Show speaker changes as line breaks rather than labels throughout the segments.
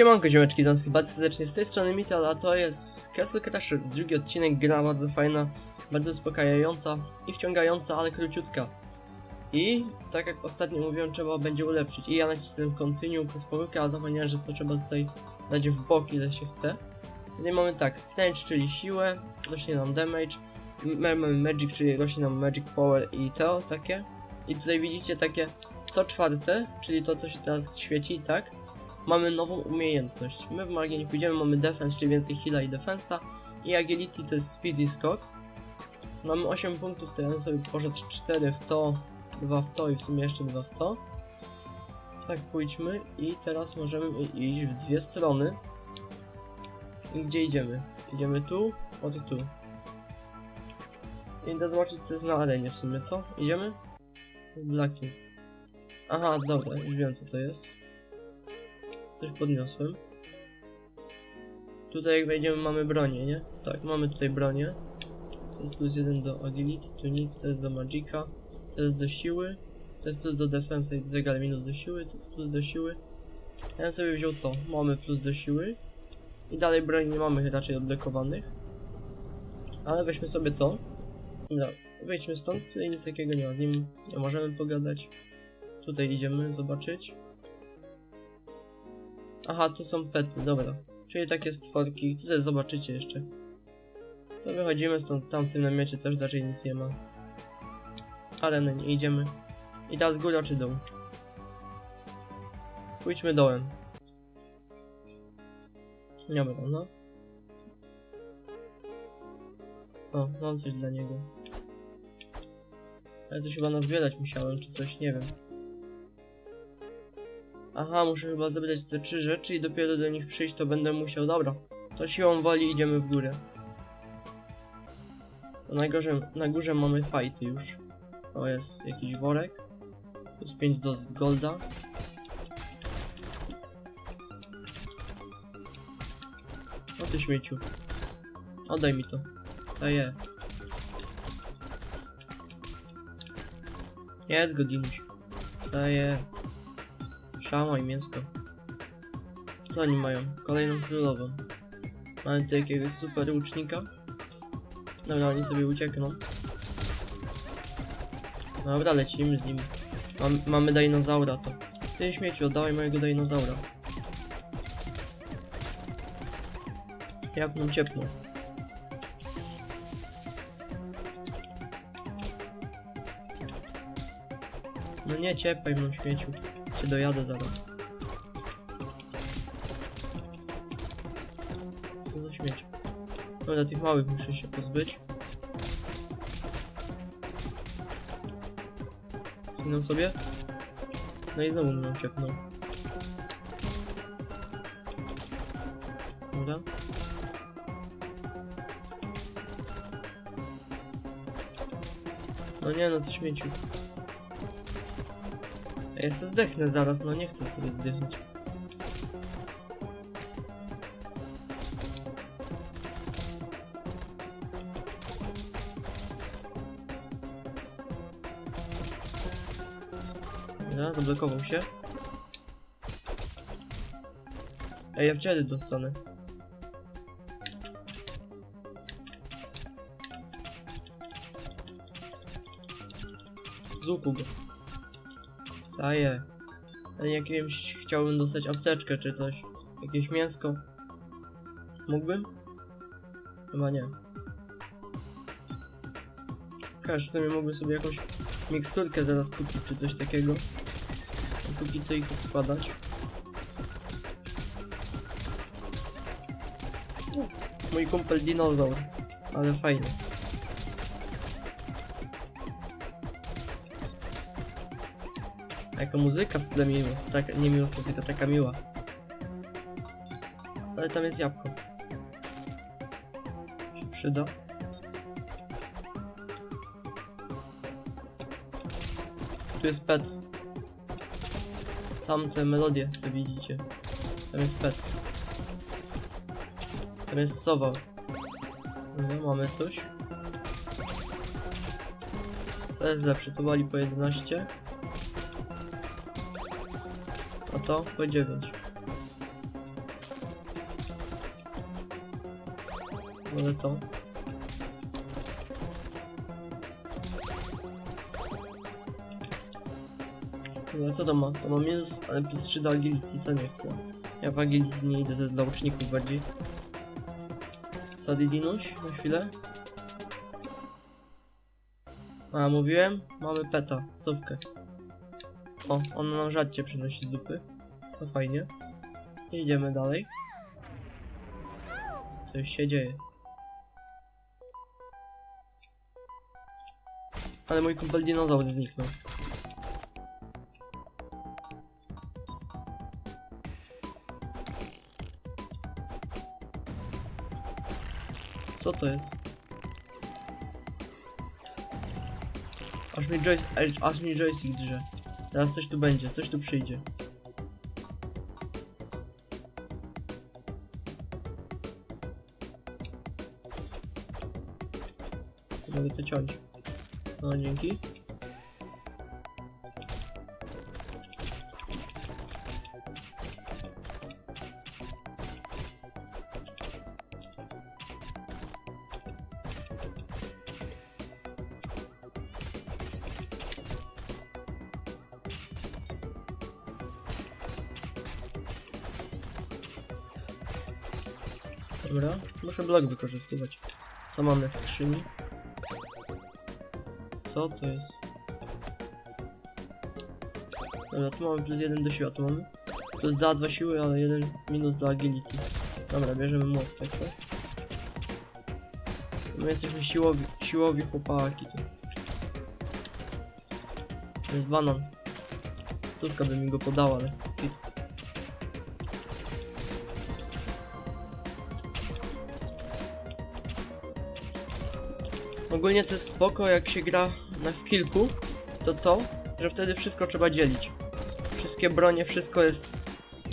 Siemanko ziomeczki, witam was bardzo serdecznie z tej strony Mital, a to jest Castle Crashers, drugi odcinek, gra bardzo fajna, bardzo uspokajająca i wciągająca, ale króciutka. I tak jak ostatnio mówiłem, trzeba będzie ulepszyć. I ja nacisnąłem continue plus pomyłkę, a zapomniałem, że to trzeba tutaj dać w bok ile się chce. Tutaj mamy tak, strength, czyli siłę, rośnie nam damage, mamy magic, czyli rośnie nam magic power i to takie. I tutaj widzicie takie co czwarte, czyli to co się teraz świeci, tak? Mamy nową umiejętność. My w magię nie pójdziemy, mamy defense, czyli więcej heala i defensa. I agility to jest speed i skok. Mamy 8 punktów, to ja sobie poszedł 4 w to, 2 w to i w sumie jeszcze 2 w to. Tak pójdźmy i teraz możemy iść w dwie strony. I gdzie idziemy? Idziemy tu, od tu. Idę zobaczyć co jest na arenie w sumie, co? Idziemy? Blacksmith. Aha, dobra, już wiem co to jest. Coś podniosłem. Tutaj jak wejdziemy mamy bronię, nie? Tak, mamy tutaj bronię. To jest plus jeden do agility, tu nic, to jest do magika, to jest do siły, to jest plus do defensa i do tego, minus do siły, to jest plus do siły. Ja bym sobie wziął to, mamy plus do siły. I dalej broni nie mamy raczej odblokowanych. Ale weźmy sobie to. Dobra, wejdźmy stąd, tutaj nic takiego nie ma, z nim nie możemy pogadać. Tutaj idziemy zobaczyć. Aha, tu są pety, dobra. Czyli takie stworki, tutaj zobaczycie jeszcze. To wychodzimy stąd, tam w tym namiocie też raczej nic nie ma. Ale no nie idziemy. I teraz góra czy dół? Pójdźmy dołem. Dobra, no. O, mam coś dla niego. Ale to chyba nazbierać musiałem, czy coś, nie wiem. Aha, muszę chyba zebrać te trzy rzeczy i dopiero do nich przyjść, to będę musiał. Dobra, to siłą woli idziemy w górę. Na górze, na górze mamy fajty już. To jest jakiś worek. Plus 5 do golda. O ty śmieciu. Oddaj mi to. Daję. Jest godinuś. Daję. Szama i mięsko. Co oni mają? Kolejną królową. Mamy tu jakiegoś super łucznika. Dobra, oni sobie uciekną. Dobra, lecimy z nimi. Mam, mamy dinozaura to. Ty śmieciu, oddawaj mojego dinozaura. Jak nam ciepło. No nie ciepaj mną śmieciu. Cię dojadę zaraz. Co za śmieć. Dobra, tych małych muszę się pozbyć. Zginął sobie. No i znowu mnie ciepnął. Dobra. No nie no, ty śmieciu. Ja se zdechnę zaraz, no nie chcę sobie zdychnąć. Dobra, zablokował się. Ej, ja wtedy dostanę. Z go. Daję. Jakimś chciałbym dostać apteczkę czy coś. Jakieś mięsko. Mógłbym? Chyba nie. Każ, w sumie mógłbym sobie jakąś miksturkę zaraz kupić czy coś takiego. A póki co ich wkładać. Mój kumpel dinozaur. Ale fajny. Jaka muzyka w tle miłosna, taka, nie miłosna, tylko taka miła. Ale tam jest jabłko. Się przyda. Tu jest pet. Tam te melodie, co widzicie. Tam jest pet. Tam jest sowa. No, mamy coś. Co jest lepsze? To wali po 11 a to po 9. Może to. No co to ma? To ma minus, ale plus 3 do agility, to nie chcę. Ja w agility nie idę, to jest dla uczników bardziej. Co, Didinuś? Na chwilę. A, mówiłem? Mamy peta, sówkę. O, on nam rzadcie przynosi z dupy. To fajnie. Idziemy dalej. Coś się dzieje. Ale mój kumpel dinozaur zniknął. Co to jest? Aż mi joystick drze. Teraz coś tu będzie, coś tu przyjdzie. Mogę to ciąć. No, dzięki. Muszę blok wykorzystywać. Co mamy w skrzyni? Co to jest? Dobra, tu mamy plus 1 do siły, tu mamy plus 2, 2 siły, ale 1 minus do agility. Dobra, bierzemy młot, tak? tak? My jesteśmy siłowi, siłowi chłopaki tu. To jest banan. Córka by mi go podała, ale... Ogólnie to jest spoko, jak się gra na w kilku, to to, że wtedy wszystko trzeba dzielić. Wszystkie bronie, wszystko jest...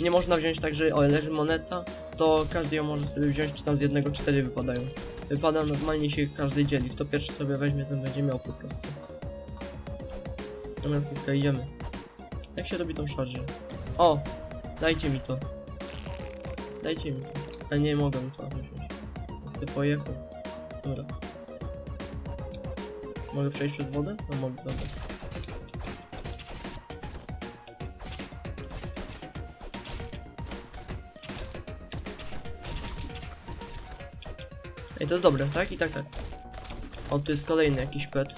Nie można wziąć tak, że o, leży moneta, to każdy ją może sobie wziąć, czy tam z jednego cztery wypadają. Wypada normalnie się każdy dzieli. Kto pierwszy sobie weźmie, ten będzie miał po prostu. Dobra, słuchaj, idziemy. Jak się robi tą szarżę? O! Dajcie mi to. Dajcie mi to. A nie mogę mi to wziąć. Chcę pojechać. Dobra. Mogę przejść przez wodę? No mogę, dobra. Ej, to jest dobre, tak? I tak, tak. O, tu jest kolejny jakiś pet.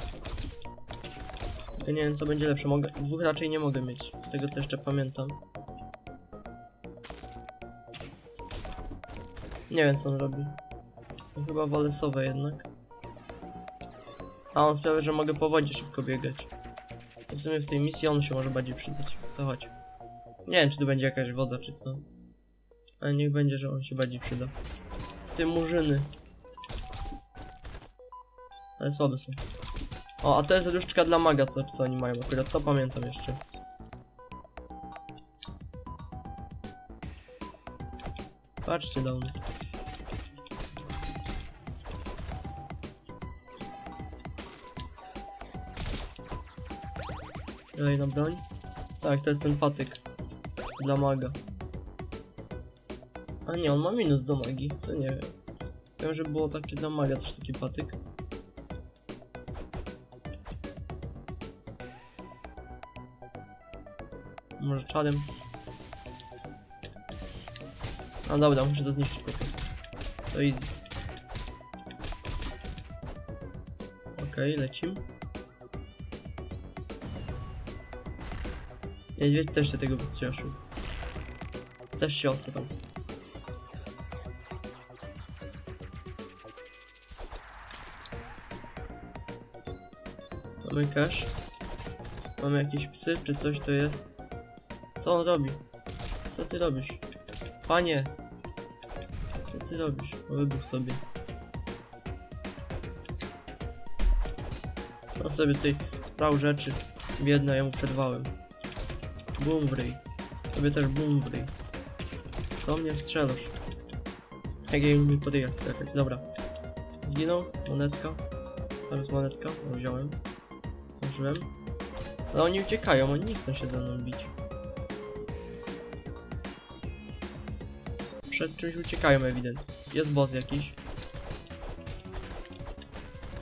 Ja nie wiem, co będzie lepsze. Mogę... Dwóch raczej nie mogę mieć, z tego co jeszcze pamiętam. Nie wiem, co on robi. Chyba wolę sowę jednak. A on sprawia, że mogę po wodzie szybko biegać. W sumie w tej misji on się może bardziej przydać. To chodź. Nie wiem, czy tu będzie jakaś woda, czy co. Ale niech będzie, że on się bardziej przyda. Te murzyny. Ale słabe są. O, a to jest różdżka dla maga, to co oni mają. Akurat to pamiętam jeszcze. Patrzcie do mnie. Kolejna broń. Tak, to jest ten patyk. Dla maga. A nie, on ma minus do magii. To nie wiem. Wiem, że było takie dla maga też taki patyk. Może czadem. No dobra, muszę to zniszczyć po prostu. To easy. Okej, lecimy. Niedźwiedź też się tego wystraszył. Też się osrał. Mamy cash. Mamy jakieś psy, czy coś to jest? Co on robi? Co ty robisz? Panie! Co ty robisz? Wybuch sobie. On sobie tutaj brał rzeczy. Biedna, ja mu przerwałem. Bum. Tobie też bum w. Co mnie strzelasz? Jak ja mi podjazd skakać. Dobra. Zginął. Monetka. Teraz monetka. O, wziąłem. Użyłem. Ale oni uciekają, oni nie chcą się ze mną bić. Przed czymś uciekają ewidentnie. Jest boss jakiś.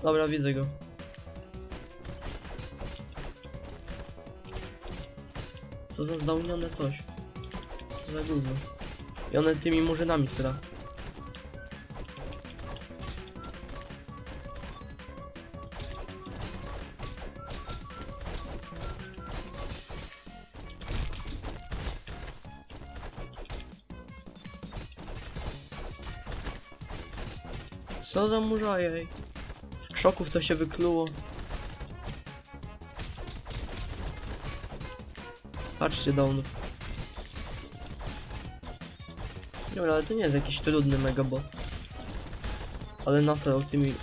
Dobra, widzę go. Co za zdałnione coś. Co za gówno. I one tymi murzynami sra. Co za murza jej? Z krzoków to się wykluło. Patrzcie downów. Dobra, ale to nie jest jakiś trudny mega boss. Ale nasrał tymi,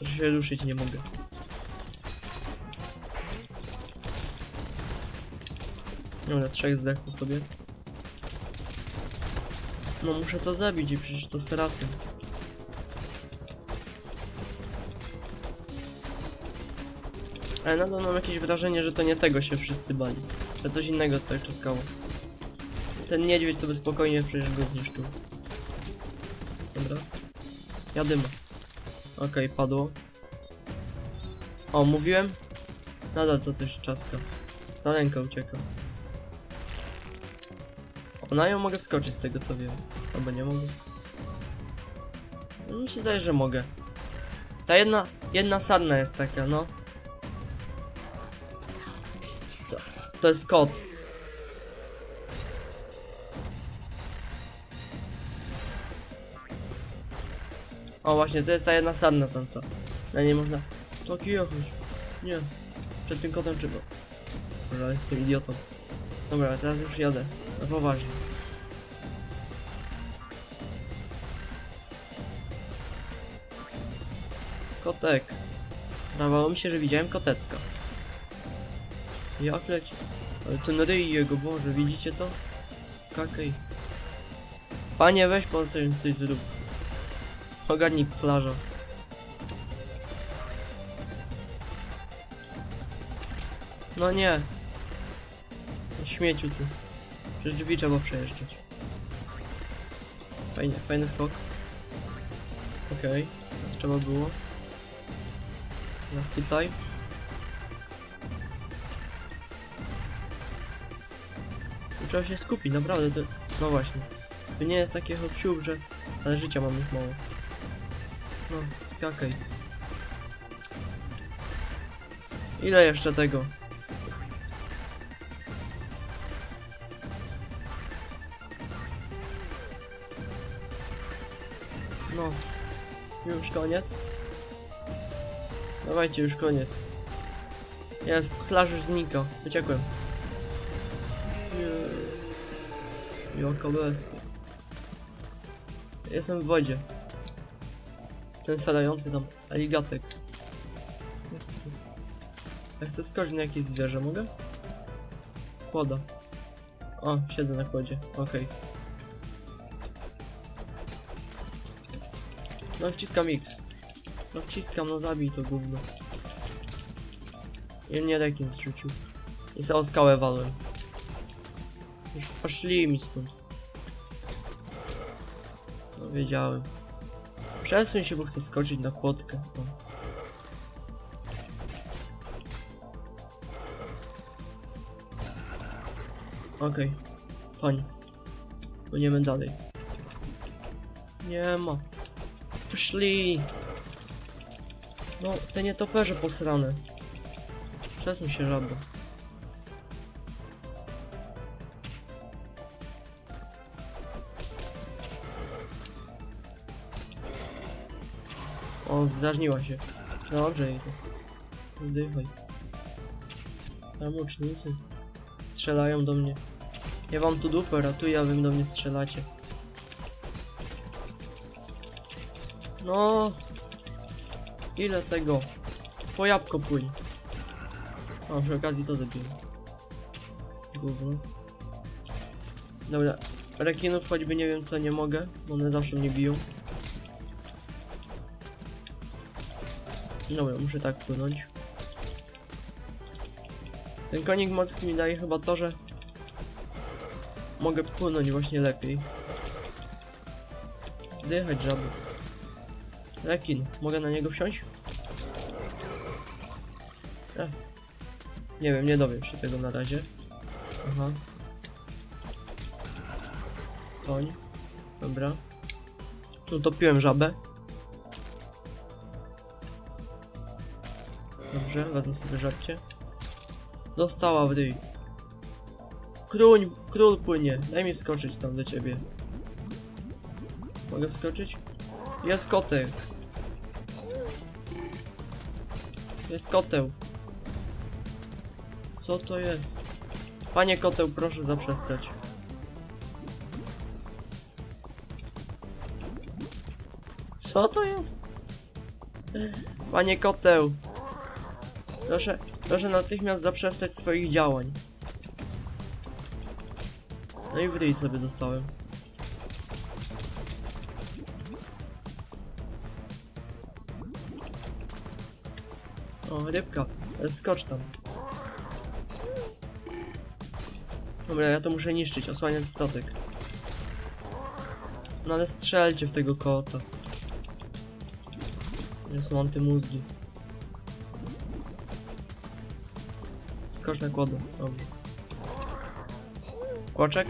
że się ruszyć nie mogę. Dobra, trzech zdechł sobie. No muszę to zabić i przecież to serafy. Ale nadal mam jakieś wrażenie, że to nie tego się wszyscy bali. Że coś innego tutaj czeskało. Ten niedźwiedź to by spokojnie przecież go zniszczył. Dobra. Jadymy. Okej, padło. O, mówiłem? Nadal to coś czaska. Salenka ucieka. O, na ją mogę wskoczyć z tego co wiem. Albo nie mogę. Mi się zdaje, że mogę. Ta jedna, jedna sadna jest taka, no. To, to jest kot. O właśnie, to jest ta jedna sadna tamta. Na nie można. Taki jechać. Nie. Przed tym kotem trzeba. Dobra, jestem idiotą. Dobra, teraz już jadę. Na poważnie. Kotek. Zdawało mi się, że widziałem kotecka. Jak leci? Ale ten ryj jego, Boże, widzicie to? Skakaj. Panie, weź pan coś, coś zrób. Ogarnij plaża. No nie. Śmieciu tu. Przez drzwi trzeba przejeżdżać. Fajny, fajny skok. Okej, okay. trzeba było. Teraz tutaj. Trzeba się skupić, naprawdę. To... No właśnie. To nie jest takie hop że... Ale życia mam już mało. No, skakaj. Ile jeszcze tego? No. Już koniec. Dawajcie, już koniec. Jest, plaż już znika. Uciekłem. Nie. Jaka bestia. Jestem w wodzie. Ten spadający tam aligatek. Ja chcę wskoczyć na jakieś zwierzę, mogę? Kłoda. O, siedzę na kłodzie, okej. No wciskam X. No wciskam, no zabij to gówno. I mnie rekin zrzucił. I za skałę walłem. Już poszli mi stąd. No wiedziałem. Przesuń się, bo chcę wskoczyć na kłodkę. O. Okej. Toń. Płyniemy dalej. Nie ma. Poszli. No, te nietoperze posrane. Przesuń się, żabo. O, się. Dobrze jej to. Wdychaj. Tam ucznicy strzelają do mnie. Ja wam tu dupę ratuję, a wy do mnie strzelacie. No. Ile tego? Po jabłko płyń. A przy okazji to zabiję. Gówno. Dobra. Rekinów choćby nie wiem co nie mogę, bo one zawsze mnie biją. Dobra, muszę tak płynąć. Ten konik morski mi daje chyba to, że mogę płynąć właśnie lepiej. Zdychać żaby. Rekin, mogę na niego wsiąść? E. Nie wiem, nie dowiem się tego na razie. Aha. Koń. Dobra. Tu topiłem żabę. Dobrze, wezmę sobie żabcie. Dostała w ryj. Króń, król płynie. Daj mi wskoczyć tam do ciebie. Mogę wskoczyć? Jest kotek. Jest koteł. Co to jest? Panie koteł, proszę zaprzestać. Co to jest? Panie koteł. Proszę, proszę natychmiast zaprzestać swoich działań. No i w ryj sobie dostałem. O, rybka. Ale wskocz tam. Dobra, ja to muszę niszczyć, osłaniać statek. No ale strzelcie w tego kota. Nie są antymózgi. Skocz na kłodę. Dobrze. Kłaczek?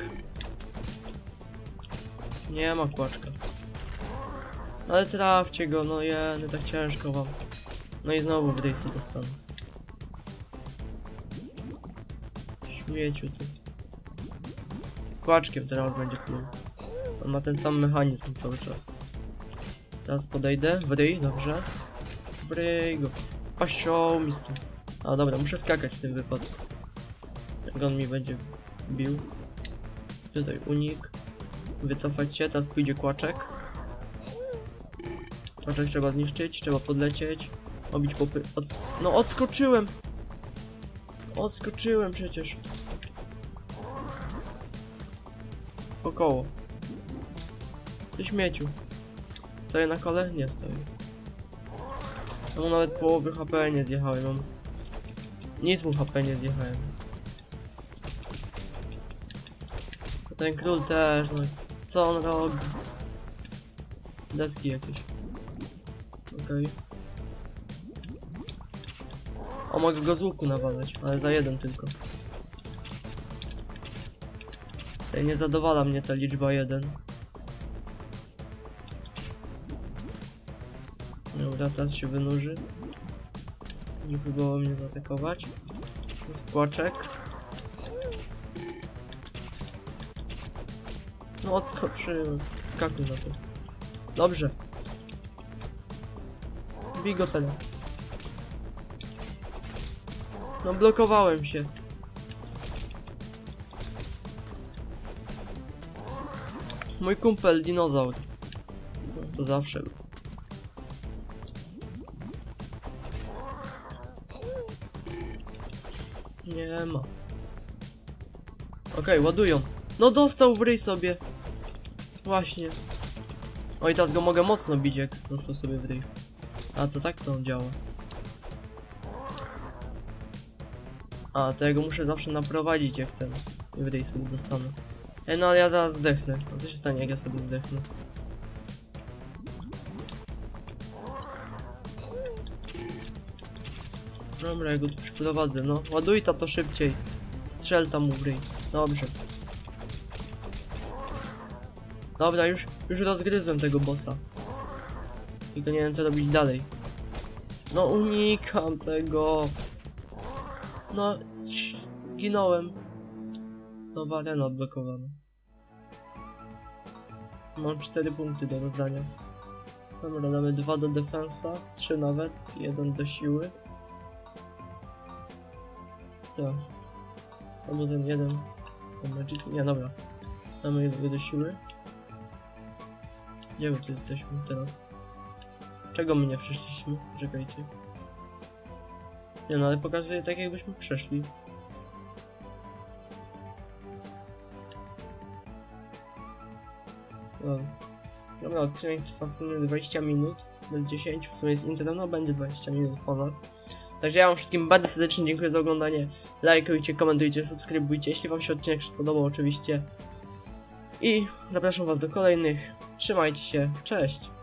Nie ma kłaczka. No ale trafcie go, no jeny, tak ciężko wam. No i znowu w rejsy dostanę. Śmieciu tu. Kłaczkiem teraz będzie pluł. On ma ten sam mechanizm cały czas. Teraz podejdę, w dobrze. W go. Pasioł mi tu. A dobra, muszę skakać w tym wypadku. Jak on mi będzie bił. Tutaj unik. Wycofać się, teraz pójdzie kłaczek. Kłaczek trzeba zniszczyć, trzeba podlecieć. Obić popy... Odsk no odskoczyłem! Odskoczyłem przecież. Około. Ty śmieciu. Stoję na kole? Nie stoję. No nawet połowy HP nie zjechałem. Nic mu HP nie zjechałem. Ten król też, no. Co on robi? Deski jakieś. Okej. O, mogę go z łuku nawalać, ale za jeden tylko. Ej, nie zadowala mnie ta liczba jeden. Dobra, teraz się wynurzy. Nie próbował mnie zaatakować. Skłaczek. No odskoczyłem. Skakuj na to. Dobrze. Bij go teraz. No blokowałem się. Mój kumpel dinozaur. No, to zawsze był. Nie ma. Okej, ładują. No dostał w ryj sobie. Właśnie. Oj, teraz go mogę mocno bić, jak dostał sobie w ryj. A, to tak to działa. A, to ja go muszę zawsze naprowadzić, jak ten w ryj sobie dostanę. Ej, no ale ja zaraz zdechnę. A co się stanie, jak ja sobie zdechnę? Dobra, ja go tu przyprowadzę, no. Ładuj to szybciej. Strzel tam mu w ryj. Dobrze. Dobra, już, już rozgryzłem tego bossa. Tylko nie wiem co robić dalej. No unikam tego. No, zginąłem. Nowa arena odblokowana. Mam 4 punkty do rozdania. Dobra, damy 2 do defensa, 3 nawet, 1 do siły. Co? Albo ten jeden. Magic. Nie, dobra. Damy jednego do siły. Gdzie my tu jesteśmy teraz? Czego my nie przeszliśmy? Czekajcie. Nie no, ale pokazuje tak jakbyśmy przeszli. No. Dobra, odcinek trwa w sumie 20 minut, bez 10, w sumie z internetem, no będzie 20 minut ponad. Także ja wam wszystkim bardzo serdecznie dziękuję za oglądanie. Lajkujcie, komentujcie, subskrybujcie, jeśli wam się odcinek podobał oczywiście. I zapraszam was do kolejnych. Trzymajcie się, cześć!